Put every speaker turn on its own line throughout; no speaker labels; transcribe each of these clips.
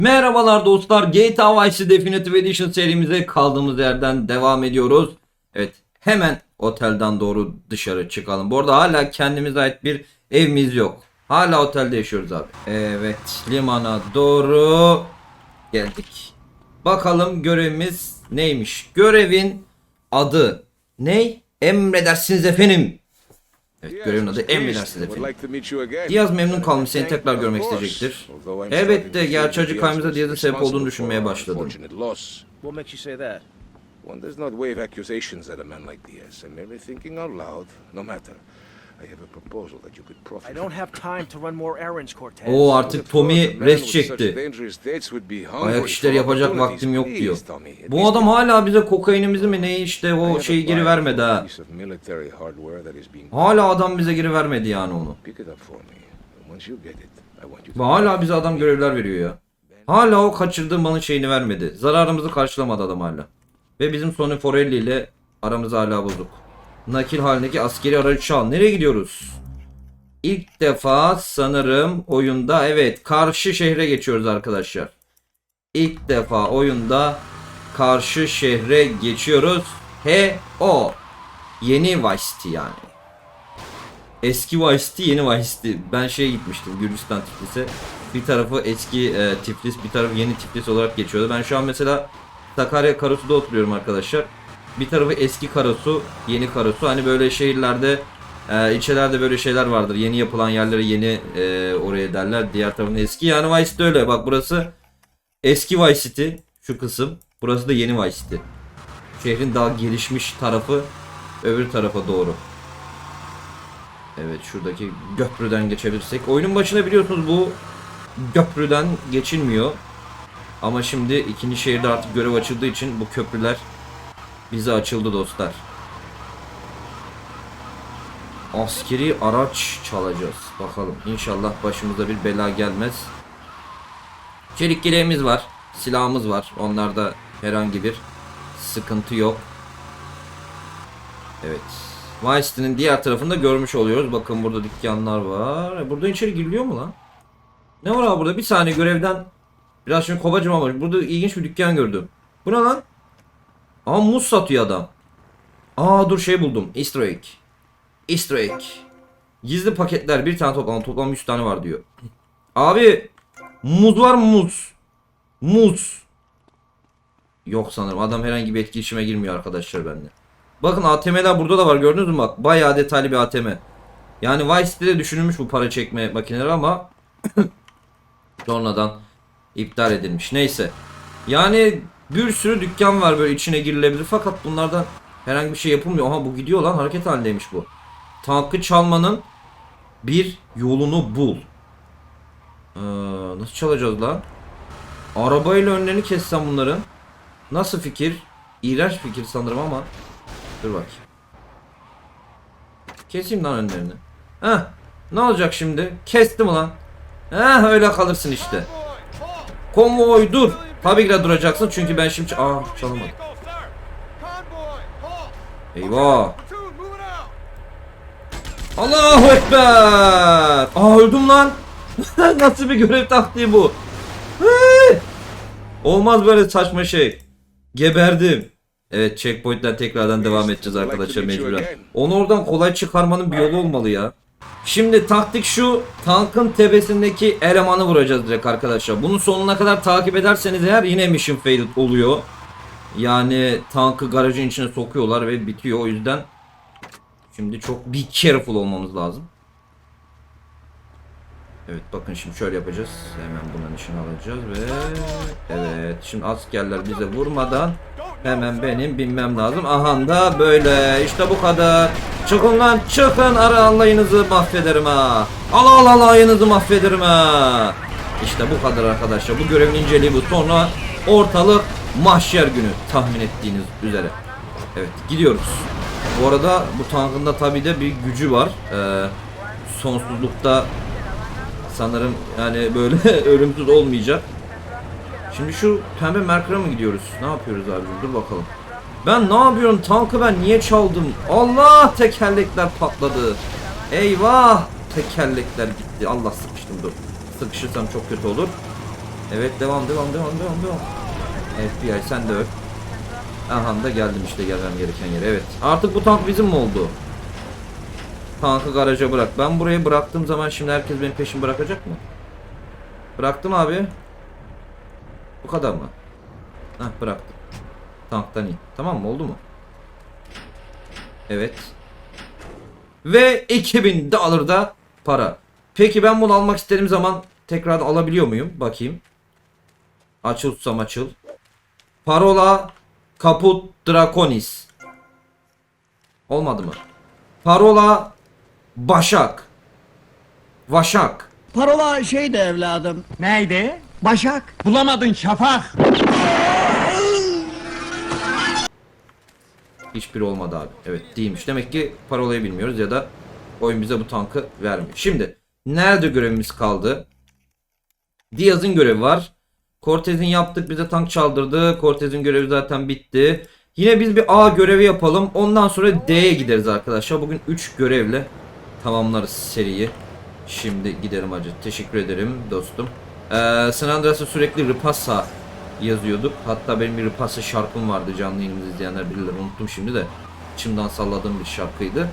Merhabalar dostlar. GTA Vice Definitive Edition serimize kaldığımız yerden devam ediyoruz. Evet hemen otelden doğru dışarı çıkalım. Bu arada hala kendimize ait bir evimiz yok. Hala otelde yaşıyoruz abi. Evet limana doğru geldik. Bakalım görevimiz neymiş? Görevin adı ne? Emredersiniz efendim. Evet görevin adı emredersiniz efendim. Diaz memnun kalmış seni tekrar görmek isteyecektir. Elbette gerçi acı kaymıza Diaz'ın sebep olduğunu düşünmeye başladım.
What makes you say that?
One does not wave accusations at a man like Diaz. I'm merely thinking out loud. No matter. I have a proposal that you could profit
I don't have time to run more errands, Cortez.
Oo artık Tommy rest çekti. Ayak işleri yapacak vaktim yok diyor. Bu adam hala bize kokainimizi mi ne işte o şeyi geri vermedi ha. Hala adam bize geri vermedi yani onu. Ve hala bize adam görevler veriyor ya. Hala o kaçırdığı malın şeyini vermedi. Zararımızı karşılamadı adam hala. Ve bizim Sony Forelli ile aramız hala bozuk. Nakil halindeki askeri aracı al. Nereye gidiyoruz? İlk defa sanırım oyunda evet karşı şehre geçiyoruz arkadaşlar. İlk defa oyunda karşı şehre geçiyoruz. He o. Yeni Vice yani. Eski Vice yeni Vice. Ben şeye gitmiştim Gürcistan Tiflis'e. Bir tarafı eski e, Tiflis, bir tarafı yeni Tiflis olarak geçiyordu. Ben şu an mesela Sakarya Karasu'da oturuyorum arkadaşlar. Bir tarafı eski Karasu, yeni Karasu. Hani böyle şehirlerde, e, ilçelerde böyle şeyler vardır. Yeni yapılan yerlere yeni e, oraya derler. Diğer tarafın eski. Yani Vice City öyle. Bak burası eski Vice City. Şu kısım. Burası da yeni Vice City. Şehrin daha gelişmiş tarafı öbür tarafa doğru. Evet şuradaki köprüden geçebilirsek. Oyunun başına biliyorsunuz bu köprüden geçilmiyor. Ama şimdi ikinci şehirde artık görev açıldığı için bu köprüler bize açıldı dostlar. Askeri araç çalacağız. Bakalım inşallah başımıza bir bela gelmez. Çelik yeleğimiz var. Silahımız var. Onlarda herhangi bir sıkıntı yok. Evet. Vice diğer tarafında görmüş oluyoruz. Bakın burada dükkanlar var. E, Burada içeri giriliyor mu lan? Ne var abi burada? Bir saniye görevden biraz şimdi kovacım ama burada ilginç bir dükkan gördüm. Bu ne lan? Aa muz satıyor adam. Aa dur şey buldum. Easter egg. Easter egg. Gizli paketler bir tane toplam toplam 100 tane var diyor. Abi muz var mı muz? Muz. Yok sanırım. Adam herhangi bir etkileşime girmiyor arkadaşlar bende. Bakın ATM'ler burada da var gördünüz mü bak. Bayağı detaylı bir ATM. Yani Vice City'de düşünülmüş bu para çekme makineleri ama sonradan iptal edilmiş. Neyse. Yani bir sürü dükkan var böyle içine girilebilir fakat bunlardan herhangi bir şey yapılmıyor. Aha bu gidiyor lan hareket halindeymiş bu. Tankı çalmanın bir yolunu bul. Ee, nasıl çalacağız lan? Arabayla önlerini kessem bunların. Nasıl fikir? İğrenç fikir sanırım ama. Dur bak. Keseyim lan önlerini. Heh. Ne olacak şimdi? Kestim lan. Heh öyle kalırsın işte. Konvoy dur. Tabii ki de duracaksın çünkü ben şimdi... Aa çalamadım. Eyvah. Allahu Ekber. Aa öldüm lan. Nasıl bir görev taktiği bu? Olmaz böyle saçma şey. Geberdim. Evet checkpoint'ten tekrardan devam edeceğiz arkadaşlar mecburen. Onu oradan kolay çıkarmanın bir yolu olmalı ya. Şimdi taktik şu tankın tepesindeki elemanı vuracağız direkt arkadaşlar. Bunu sonuna kadar takip ederseniz eğer yine mission failed oluyor. Yani tankı garajın içine sokuyorlar ve bitiyor o yüzden. Şimdi çok be careful olmamız lazım. Evet bakın şimdi şöyle yapacağız. Hemen bunun işini alacağız ve evet şimdi askerler bize vurmadan hemen benim binmem lazım. Aha da böyle işte bu kadar. Çıkın lan çıkın ara alayınızı mahvederim ha. Al al alayınızı mahvederim ha. İşte bu kadar arkadaşlar. Bu görevin inceliği bu. Sonra ortalık mahşer günü tahmin ettiğiniz üzere. Evet gidiyoruz. Bu arada bu tankın da tabi de bir gücü var. Ee, sonsuzlukta sanırım yani böyle ölümsüz olmayacak. Şimdi şu pembe Merkür'e mi gidiyoruz? Ne yapıyoruz abi? Dur bakalım. Ben ne yapıyorum? Tankı ben niye çaldım? Allah tekerlekler patladı. Eyvah! Tekerlekler gitti. Allah sıkıştım dur. Sıkışırsam çok kötü olur. Evet devam devam devam devam devam. FBI sen de öl. Aha da geldim işte gelmem gereken yere. Evet. Artık bu tank bizim mi oldu? Tankı garaja bırak. Ben burayı bıraktığım zaman şimdi herkes benim peşimi bırakacak mı? Bıraktım abi. Bu kadar mı? Hah bıraktım. Tanktan in. Tamam mı? Oldu mu? Evet. Ve 2000 dolar da para. Peki ben bunu almak istediğim zaman tekrar alabiliyor muyum? Bakayım. Açıl tutsam açıl. Parola Kaput Draconis. Olmadı mı? Parola Başak. Vaşak.
Parola şeydi evladım.
Neydi?
Başak.
Bulamadın şafak.
Hiçbiri olmadı abi. Evet değilmiş. Demek ki parolayı bilmiyoruz ya da oyun bize bu tankı vermiyor. Şimdi nerede görevimiz kaldı? Diaz'ın görevi var. Cortez'in yaptık bize tank çaldırdı. Cortez'in görevi zaten bitti. Yine biz bir A görevi yapalım. Ondan sonra D'ye gideriz arkadaşlar. Bugün 3 görevle tamamlarız seriyi. Şimdi gidelim hacı. Teşekkür ederim dostum. Ee, San Andreas'a sürekli Ripassa yazıyorduk. Hatta benim bir Ripassa şarkım vardı. Canlı yayınımızı izleyenler bilirler. Unuttum şimdi de. İçimden salladığım bir şarkıydı.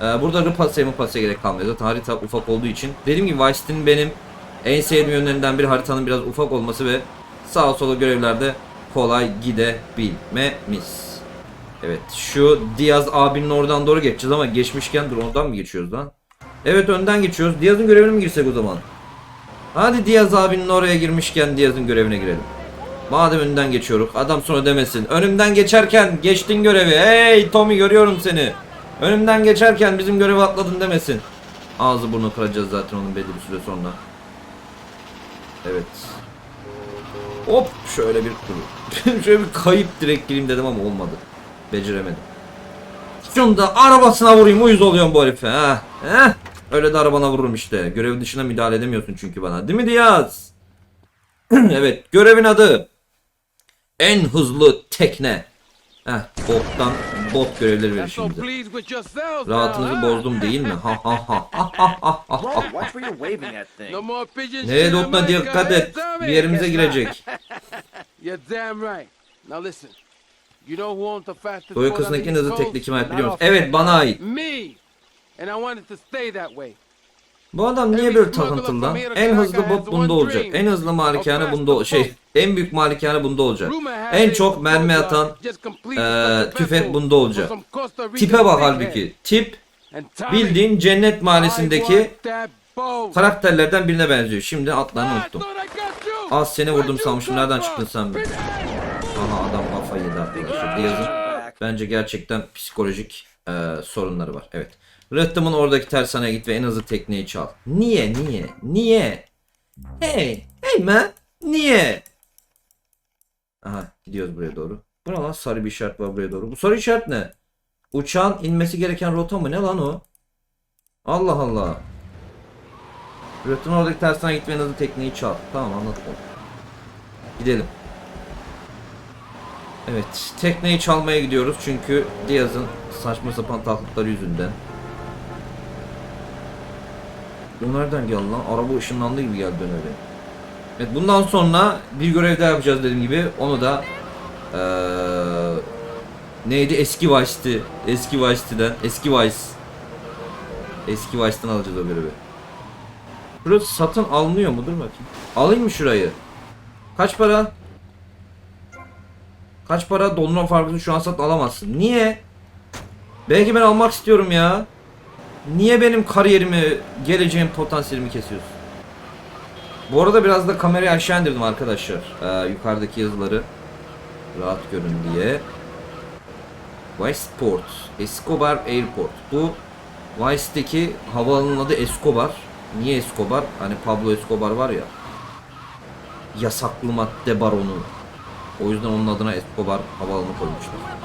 Ee, burada Ripassa'ya Ripassa'ya gerek kalmıyor. Zaten harita ufak olduğu için. Dediğim gibi Vice City'nin benim en sevdiğim yönlerinden biri haritanın biraz ufak olması ve sağa sola görevlerde kolay gidebilmemiz. Evet şu Diaz abinin oradan doğru geçeceğiz ama geçmişken dur oradan mı geçiyoruz lan? Evet önden geçiyoruz. Diaz'ın görevine mi girsek o zaman? Hadi Diaz abinin oraya girmişken Diaz'ın görevine girelim. Madem önden geçiyoruz adam sonra demesin. Önümden geçerken geçtin görevi. Hey Tommy görüyorum seni. Önümden geçerken bizim görevi atladın demesin. Ağzı burnu kıracağız zaten onun belli bir süre sonra. Evet. Hop şöyle bir şöyle bir kayıp direkt gireyim dedim ama olmadı. Beceremedim. Şunu da arabasına vurayım uyuz oluyorum bu herife ha. Heh. Öyle de arabana vururum işte. Görev dışına müdahale edemiyorsun çünkü bana. Değil mi Diaz? evet görevin adı. En hızlı tekne. Heh bottan bot görevleri verir şimdi. Rahatınızı bozdum değil mi? Ha ha ha ha ha ha ha.
Thing.
Nereye tutma dikkat et. Bir yerimize girecek.
Under the
hızlı tekne kime ait biliyor musun? Evet bana ait.
Me. And I want it to stay that way.
Bu adam niye böyle takıntılı lan? En hızlı bot bunda olacak. En hızlı malikane bunda şey en büyük malikane bunda olacak. En çok mermi atan
the
tüfek bunda olacak. Tipe bak halbuki. Tip bildiğin cennet mahallesindeki karakterlerden birine benziyor. Şimdi atlarını unuttum. Az seni vurdum sanmışım. Nereden çıktın sen be? Aha adam kafayı yedi arkadaşlar. Diaz'ın bence gerçekten psikolojik eee, sorunları var. Evet. Rıhtımın oradaki tersaneye git ve en hızlı tekneyi çal. Niye? Niye? Niye? Hey! Hey man! Niye? Aha gidiyoruz buraya doğru. Bu ne lan? Sarı bir işaret var buraya doğru. Bu sarı işaret ne? Uçağın inmesi gereken rota mı? Ne lan o? Allah Allah. Rıhtımın oradaki tersaneye git ve en hızlı tekneyi çal. Tamam anladım. Gidelim. Evet, tekneyi çalmaya gidiyoruz çünkü Diaz'ın saçma sapan taklitleri yüzünden. Bu nereden geldi lan? Araba ışınlandı gibi geldi öyle. Evet, bundan sonra bir görev daha yapacağız dediğim gibi. Onu da eee neydi? Eski Vice'ti. Eski Vice'tiden. Eski Vice. Eski Vice'den alacağız o görevi. Burası satın alınıyor mu? Dur bakayım. Alayım mı şurayı? Kaç para? Kaç para dondurma fabrikasını şu an satın alamazsın. Niye? Belki ben almak istiyorum ya. Niye benim kariyerimi, geleceğim potansiyelimi kesiyorsun? Bu arada biraz da kamerayı aşağı indirdim arkadaşlar. Ee, yukarıdaki yazıları rahat görün diye. Viceport, Escobar Airport. Bu Vice'deki havaalanının adı Escobar. Niye Escobar? Hani Pablo Escobar var ya. Yasaklı madde baronu. O yüzden onun adına Escobar havaalanı koymuşlar.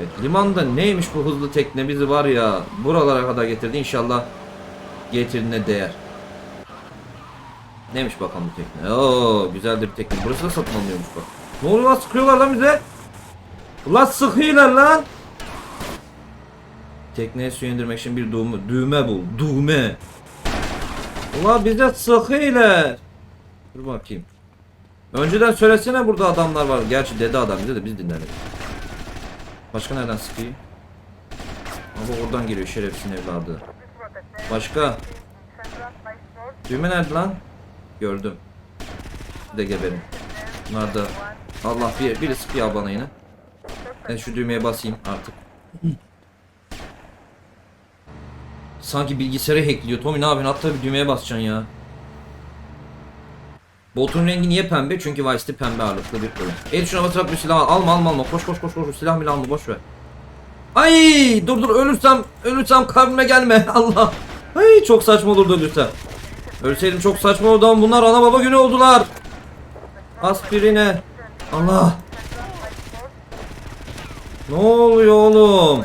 Evet limanda neymiş bu hızlı tekne bizi var ya buralara kadar getirdi inşallah getirine değer. Neymiş bakalım bu tekne? Oo güzel bir tekne. Burası da satın alınıyormuş bak. Ne oluyor lan sıkıyorlar lan bize? Ulan sıkıyorlar lan. Tekneye su indirmek için bir düğme, düğme bul. Düğme. Ulan bize sıkıyorlar. Dur bakayım. Önceden söylesene burada adamlar var. Gerçi dedi adam bize de biz dinledik. Başka nereden sıkıyor? Ama oradan geliyor şerefsin evladı. Başka? Düğme nerede lan? Gördüm. Bir de geberin. Bunlar da Allah bir, biri sıkıyor bana yine. Ben şu düğmeye basayım artık. Sanki bilgisayarı hackliyor. Tommy ne yapıyorsun? Hatta bir düğmeye basacaksın ya. Botun rengi niye pembe? Çünkü Vice'de pembe ağırlıklı bir oyun. El şuna basarak bir silah al. Alma alma alma. Koş koş koş koş. Silah bile alma boş ver. Ay dur dur ölürsem ölürsem kalbime gelme. Allah. Ay çok saçma olurdu ölürsem. Ölseydim çok saçma olurdu ama bunlar ana baba günü oldular. Aspirine. Allah. Ne oluyor oğlum?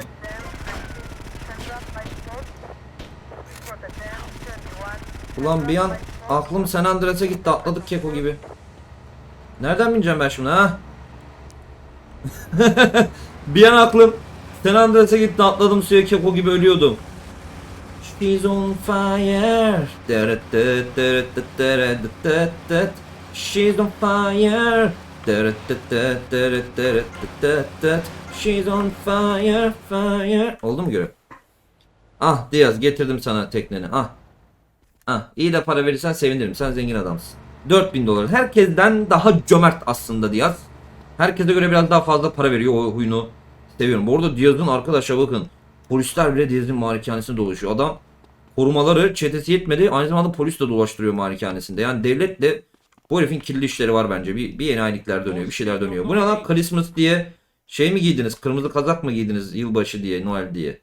Ulan bir an aklım San Andreas'a gitti atladık keko gibi. Nereden bineceğim ben şimdi ha? bir an aklım San Andreas'a gitti atladım suya keko gibi ölüyordum. She's on fire. She's on fire. She's on fire fire. Oldu mu görev? Ah Diaz getirdim sana tekneni. Ah. Ah iyi de para verirsen sevinirim. Sen zengin adamsın. 4000 dolar. Herkesten daha cömert aslında Diaz. Herkese göre biraz daha fazla para veriyor o huyunu. Seviyorum. Bu arada Diaz'ın arkadaşa bakın. Polisler bile Diaz'ın malikanesinde dolaşıyor. Adam korumaları çetesi yetmedi. Aynı zamanda polis de dolaştırıyor malikanesinde. Yani devletle bu herifin kirli işleri var bence. Bir, bir enayilikler dönüyor. Bir şeyler dönüyor. Bu ne lan Christmas diye şey mi giydiniz? Kırmızı kazak mı giydiniz? Yılbaşı diye, Noel diye.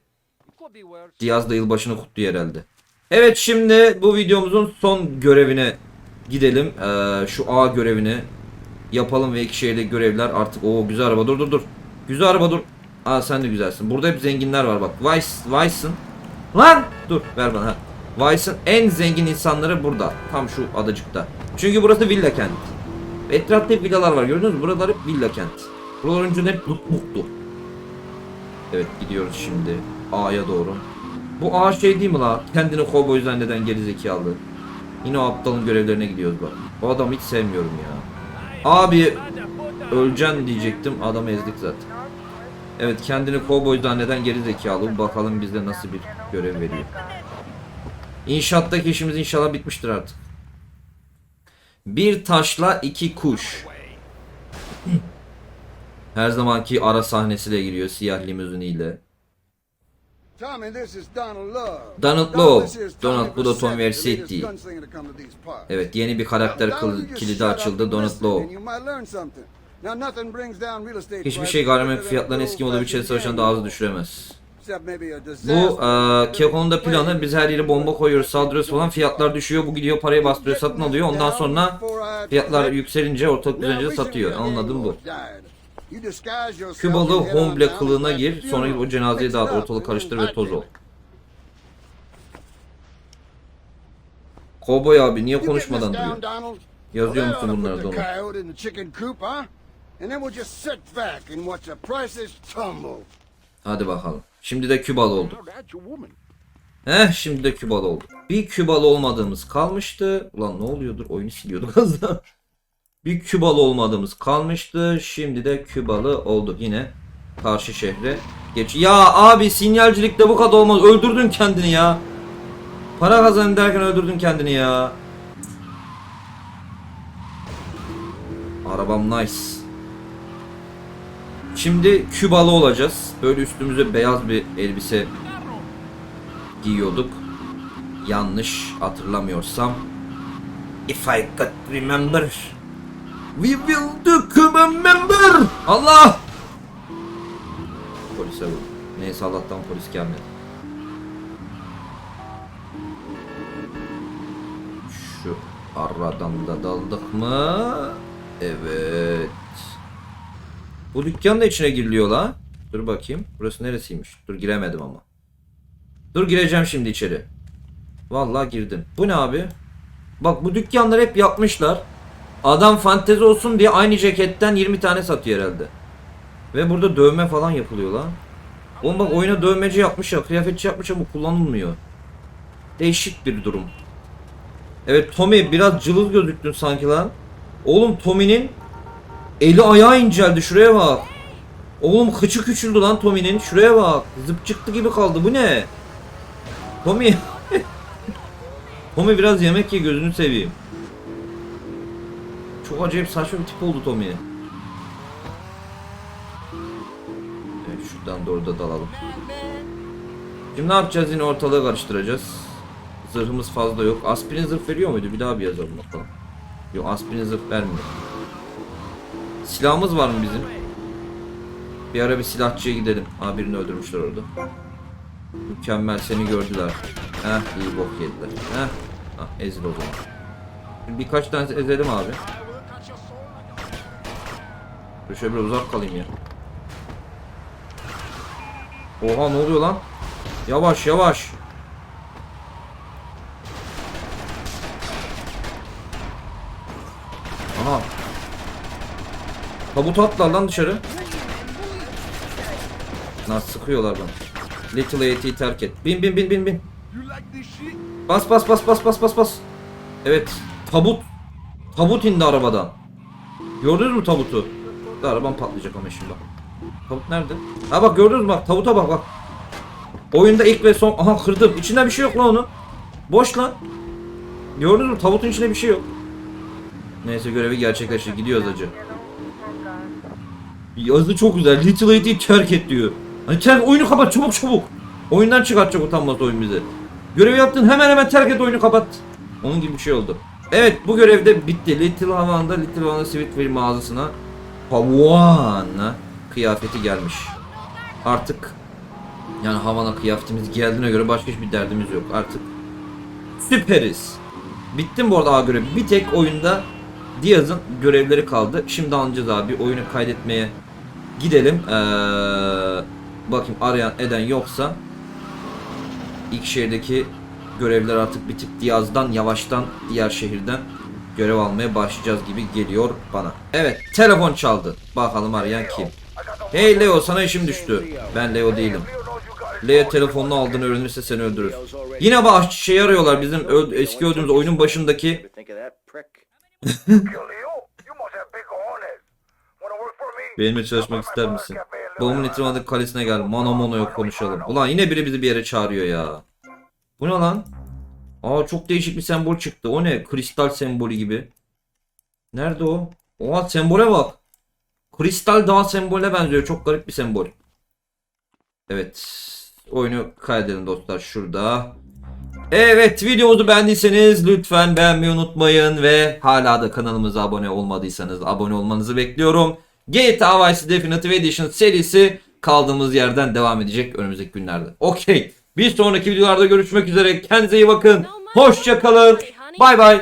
Diaz da yılbaşını kutluyor herhalde. Evet şimdi bu videomuzun son görevine gidelim. Ee, şu A görevini yapalım ve iki şehirde görevler artık o güzel araba dur dur dur. Güzel araba dur. Aa sen de güzelsin. Burada hep zenginler var bak. Vice, Vice'ın. Lan dur ver bana. Vice'ın en zengin insanları burada. Tam şu adacıkta. Çünkü burası villa kent. Etrafta hep villalar var gördünüz mü? Buralar hep villa kent. Buralar önceden hep mutluluktu. Evet gidiyoruz şimdi A'ya doğru. Bu A şey değil mi la? Kendini kovboy zanneden gerizekalı. Yine o aptalın görevlerine gidiyoruz bak. O adamı hiç sevmiyorum ya. Abi öleceksin diyecektim. Adamı ezdik zaten. Evet kendini kovboy zanneden gerizekalı. Bakalım bizde nasıl bir görev veriyor. İnşaattaki işimiz inşallah bitmiştir artık. Bir taşla iki kuş. Her zamanki ara sahnesiyle giriyor siyah limuziniyle.
Donald Love.
Donald bu da Tom
parts.
Evet yeni bir karakter kilidi açıldı Donald
estate
Hiçbir şey gayrimenkul
better
fiyatlarını
than
eski moda biçeri
old-fashioned
savaşan daha hızlı düşüremez. Bu e, Keko'nun da planı biz her yere bomba koyuyoruz saldırıyoruz falan fiyatlar düşüyor bu gidiyor parayı bastırıyor satın alıyor ondan sonra fiyatlar yükselince ortalık düzenince satıyor. anladım bu. Kübalı homble kılığına gir sonra o cenazeyi dağıt ortalık karıştır ve toz ol. Kovboy abi niye konuşmadan duruyor? Yazıyor musun bunları
tumble.
Hadi bakalım. Şimdi de Kübalı olduk. Heh şimdi de Kübalı olduk. Bir Kübalı olmadığımız kalmıştı. Ulan ne oluyordur oyunu siliyorduk az daha. Bir Kübalı olmadığımız kalmıştı. Şimdi de Kübalı olduk yine. Karşı şehre geç. Ya abi sinyalcilikte bu kadar olmaz. Öldürdün kendini ya. Para kazanayım derken öldürdün kendini ya. Arabam nice. Şimdi Kübalı olacağız. Böyle üstümüze beyaz bir elbise giyiyorduk. Yanlış hatırlamıyorsam. If I could remember. We will do remember. Allah! Polise vur. Neyse Allah'tan polis gelmedi. Şu aradan da daldık mı? Evet. Bu dükkan da içine giriliyor la. Dur bakayım. Burası neresiymiş? Dur giremedim ama. Dur gireceğim şimdi içeri. Vallahi girdim. Bu ne abi? Bak bu dükkanlar hep yapmışlar. Adam fantezi olsun diye aynı ceketten 20 tane satıyor herhalde. Ve burada dövme falan yapılıyor lan. Oğlum bak oyuna dövmeci yapmış ya, kıyafetçi yapmış ama kullanılmıyor. Değişik bir durum. Evet Tommy biraz cılız gözüktün sanki lan. Oğlum Tommy'nin eli ayağı inceldi şuraya bak. Oğlum kıçı küçüldü lan Tommy'nin şuraya bak. Zıp çıktı gibi kaldı bu ne? Tommy. Tommy biraz yemek ye gözünü seveyim. Çok acayip saçma bir tip oldu Tommy. Evet şuradan doğru da dalalım. Şimdi ne yapacağız yine ortalığı karıştıracağız. Zırhımız fazla yok. Aspirin zırh veriyor muydu? Bir daha bir yazalım bakalım. Yok aspirin zırh vermiyor. Silahımız var mı bizim? Bir ara bir silahçıya gidelim. Aa birini öldürmüşler orada. Mükemmel seni gördüler. Heh iyi bok yediler. Heh. Ah ezil o zaman. Birkaç tane ezelim abi. Şöyle biraz uzak kalayım ya. Oha ne oluyor lan? Yavaş yavaş. Aha. Tabutu atlar lan dışarı. Nasıl sıkıyorlar bana. Little AT'yi terk et. Bin bin bin bin bin. Bas bas bas bas bas bas bas. Evet. Tabut. Tabut indi arabadan. Gördünüz mü tabutu? Da arabam patlayacak ama şimdi bak. Tabut nerede? Ha bak gördünüz mü bak tabuta bak bak. Oyunda ilk ve son... Aha kırdım. İçinde bir şey yok lan onun. Boş lan. Gördünüz mü tabutun içinde bir şey yok. Neyse görevi gerçekleşti. Gidiyoruz acı. Yazı çok güzel. Little AT'yi terk et diyor. Hani terk oyunu kapat çabuk çabuk. Oyundan çıkartacak utanmaz oyun bizi. Görevi yaptın hemen hemen terk et oyunu kapat. Onun gibi bir şey oldu. Evet bu görevde bitti. Little Havan'da Little Havan'da Sweetberry mağazasına Havana kıyafeti gelmiş. Artık yani Havana kıyafetimiz geldiğine göre başka hiçbir derdimiz yok. Artık süperiz. Bittim bu arada A görevi. Bir tek oyunda Diaz'ın görevleri kaldı. Şimdi alacağız abi. Oyunu kaydetmeye gidelim. Ee, bakayım arayan eden yoksa ilk şehirdeki görevler artık bitip Diaz'dan yavaştan diğer şehirden görev almaya başlayacağız gibi geliyor bana. Evet telefon çaldı. Bakalım arayan kim? Hey Leo sana işim düştü. Ben Leo değilim. Leo telefonunu aldığını öğrenirse seni öldürür. Yine baş şey arıyorlar bizim öl- eski öldüğümüz oyunun başındaki? Benimle çalışmak ister misin? Babamın etrafındaki kalesine gel. Mano Mono'ya konuşalım. Ulan yine biri bizi bir yere çağırıyor ya. Bu ne lan? Aa çok değişik bir sembol çıktı. O ne? Kristal sembolü gibi. Nerede o? Oha sembole bak. Kristal dağ sembolüne benziyor. Çok garip bir sembol. Evet. Oyunu kaydedelim dostlar şurada. Evet videomuzu beğendiyseniz lütfen beğenmeyi unutmayın ve hala da kanalımıza abone olmadıysanız abone olmanızı bekliyorum. GTA Vice Definitive Edition serisi kaldığımız yerden devam edecek önümüzdeki günlerde. Okey. Bir sonraki videolarda görüşmek üzere. Kendinize iyi bakın. Hoşça kalın. Bay bay.